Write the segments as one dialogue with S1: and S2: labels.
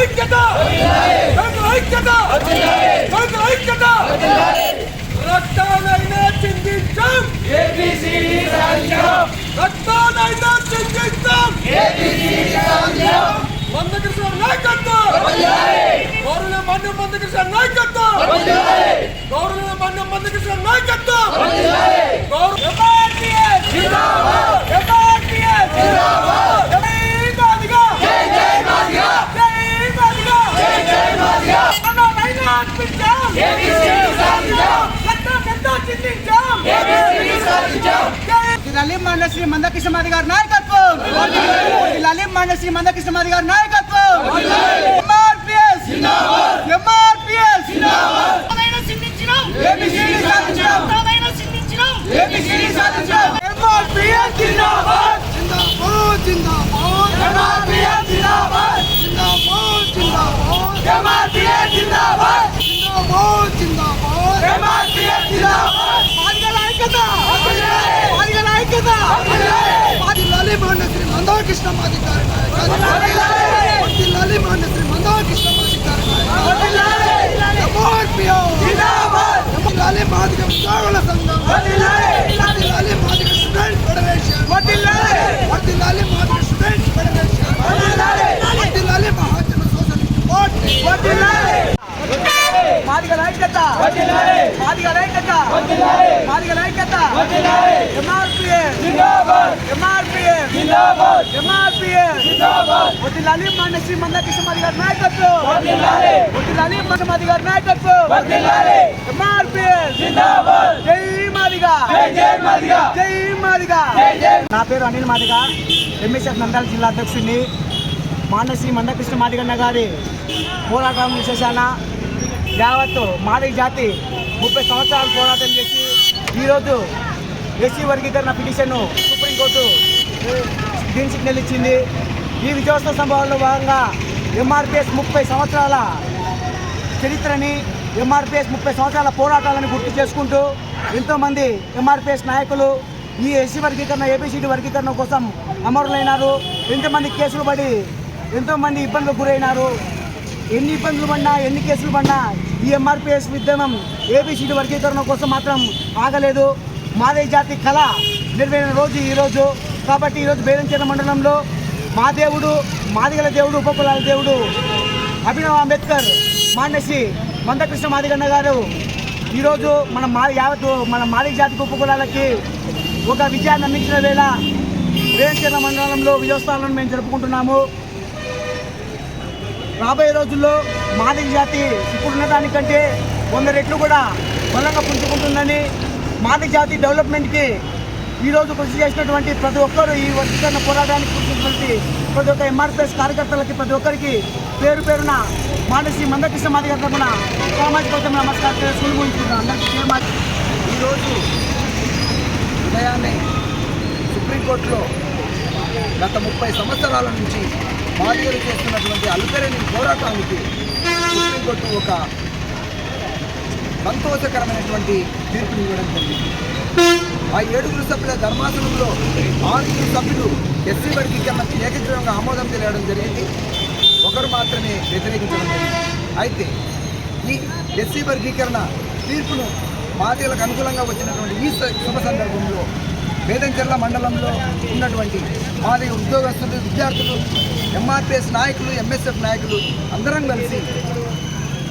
S1: ఐక్యత! ఐక్యత! ఐక్యత! రక్తానైనా చిందించాం! రక్తానైనా చిందించాం! మందకృష్ణ నాయకత్వం! వరుణ మండు మందకృష్ణ నాయకత్వం!
S2: లలిం మండ శ్రీ మందకృష్ణ గారి నాయకత్వం లలిం మండ శ్రీ మందకృష్ణ గారి నాయకత్వం ఎంఆర్పిఎస్ ఎంఆర్పిఎస్ జిందాబాద్ జిందాబాద్ జిందాబాద్ ఎంఆర్పిఎస్ జిందాబాద్ జిందాబాద్ జిందాబాద్ ఎంఆర్పిఎస్ జిందాబాద్ జిందాబాద్ జిందాబాద్ ఎంఆర్పిఎస్ జిందాబాద్ మాదిగల ఐక్యత మాదిగల ఐక్యత మాది లలిం మండ శ్రీ మందకృష్ణ మాది గారి నాయకత్వం మాది లలిం మండ శ్రీ మందకృష్ణ మాది గారి నాయకత్వం ఎంఆర్పిఎస్ జిందాబాద్ లలిం మాదిగ ఉద్యోగుల సంఘం వర్ధిల్లాలి మాదిగ స్టూడెంట్ ఫెడరేషన్ వర్ధిల్లాలి వర్ధిల్లాలి జిందాబాద్! ఎంఆర్పిఎస్ జిందాబాద్! వర్ధిల్లాలి మన శ్రీ మందకృష్ణ మాది గారి నాయకత్వం! వర్ధిల్లాలి వర్ధిల్లాలి మన మాది గారి నాయకత్వం! వర్ధిల్లాలి ఎంఆర్పిఎస్ జిందాబాద్! జై మాదిగా! జై జై మాదిగా! జై మాదిగా! నా పేరు అనిల్ మాదిగ. ఎంఎస్ఎఫ్ నంద్యాల జిల్లా అధ్యక్షుడిని మానశ్రీ మందకృష్ణ మాదిగన్న గారి పోరాటం విశేషాన యావత్తు మాదిగ జాతి ముప్పై సంవత్సరాలు పోరాటం చేసి ఈరోజు ఎస్సీ వర్గీకరణ పిటిషన్ను సుప్రీంకోర్టు గ్రీన్ సిగ్నల్ ఇచ్చింది. ఈ విజయోత్సవ సంభవంలో భాగంగా ఎంఆర్పిఎస్ ముప్పై సంవత్సరాల చరిత్రని ఎంఆర్పిఎస్ ముప్పై సంవత్సరాల పోరాటాలను గుర్తు చేసుకుంటూ ఎంతోమంది ఎంఆర్పిఎస్ నాయకులు ఈ ఎస్సీ వర్గీకరణ ఏపీసీడీ వర్గీకరణ కోసం అమరులైనారు. ఎంతమంది కేసులు పడి ఎంతోమంది ఇబ్బందులకు గురైనారు. ఎన్ని ఇబ్బందులు పడినా ఎన్ని కేసులు పడినా ఈ ఎంఆర్పిఎస్ ఉద్యమం ఏబిసిడి వర్గీకరణ కోసం మాత్రం ఆగలేదు. మాదే జాతి కళ నెరవేరిన రోజు ఈరోజు కాబట్టి ఈరోజు బేరంచెర మండలంలో మా దేవుడు మాదిగల దేవుడు ఉపకులాల దేవుడు అభినవ్ అంబేద్కర్ మాన్యశ్రీ మందకృష్ణ మాదిగన్న గారు ఈరోజు మన మా యావత్ మన మాదిగ జాతి ఉపకులాలకి ఒక విజయాన్ని అందించిన వేళ రేణచర్ల మండలంలో విజయోత్సవాలను మేము జరుపుకుంటున్నాము. రాబోయే రోజుల్లో మాదిగ జాతి ఇప్పుడున్న దానికంటే వంద రెట్లు కూడా బలంగా పుంజుకుంటుందని మాదిగ జాతి డెవలప్మెంట్కి ఈరోజు కృషి చేసినటువంటి ప్రతి ఒక్కరు ఈ వర్గీకరణ పోరాటానికి కూర్చున్నటువంటి ప్రతి ఒక్క ఎంఆర్పిఎస్ కార్యకర్తలకి ప్రతి ఒక్కరికి పేరు పేరున మానసి మందకి సమాధి తరపున సామాజిక వర్గం నమస్కారం చేసుకుంటున్నాను అందరికీ పేరు మాదిగ.
S3: ఈరోజు ఉదయాన్నే సుప్రీంకోర్టులో గత ముప్పై సంవత్సరాల నుంచి మాదిగలు చేస్తున్నటువంటి అలుపెరని పోరాటానికి సుప్రీంకోర్టు ఒక సంతోషకరమైనటువంటి తీర్పునివ్వడం జరిగింది ఆ ఏడుగురు సభ్యుల ధర్మాసనంలో ఆరుగురు సభ్యులు ఎస్సీ వర్గీకరణకు ఏకగ్రీవంగా ఆమోదం తెలియడం జరిగింది. ఒకరు మాత్రమే వ్యతిరేకించడం జరిగింది. అయితే ఈ ఎస్సీ వర్గీకరణ తీర్పును పార్టీలకు అనుకూలంగా వచ్చినటువంటి ఈ శుభ సందర్భంలో వేదంచెర్ల మండలంలో ఉన్నటువంటి మాదిగ ఉద్యోగస్తులు విద్యార్థులు ఎంఆర్పిఎస్ నాయకులు ఎంఎస్ఎఫ్ నాయకులు అందరం కలిసి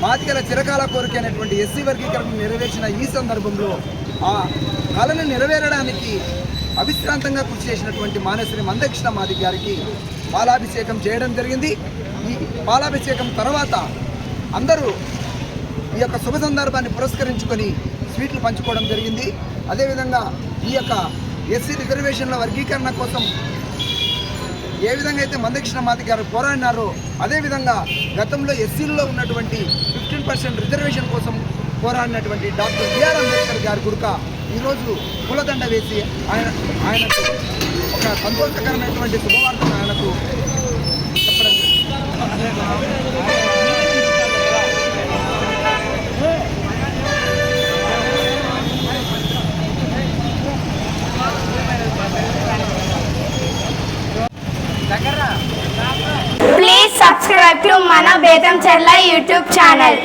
S3: మాదిగల చిరకాల కోరిక అయినటువంటి ఎస్సీ వర్గీకరణ నెరవేర్చిన ఈ సందర్భంలో ఆ కళను నెరవేరడానికి అవిశ్రాంతంగా కృషి చేసినటువంటి మానేశ్వరి మందకృష్ణ మాది గారికి పాలాభిషేకం చేయడం జరిగింది. ఈ పాలాభిషేకం తర్వాత అందరూ ఈ యొక్క శుభ సందర్భాన్ని పురస్కరించుకొని స్వీట్లు పంచుకోవడం జరిగింది. అదేవిధంగా ఈ యొక్క ఎస్సీ రిజర్వేషన్ల వర్గీకరణ కోసం ఏ విధంగా అయితే మందకృష్ణ మాది గారు పోరాడినారో అదేవిధంగా గతంలో ఎస్సీల్లో ఉన్నటువంటి ఫిఫ్టీన్ పర్సెంట్ రిజర్వేషన్ కోసం పోరాడినటువంటి డాక్టర్ బిఆర్ అంబేద్కర్ గారి గురుక ఈరోజు పూలదండ వేసి ఆయన ఆయనకు ఒక సంతోషకరమైనటువంటి శుభవార్తను ఆయనకు please subscribe
S4: to Mana to Mana YouTube channel.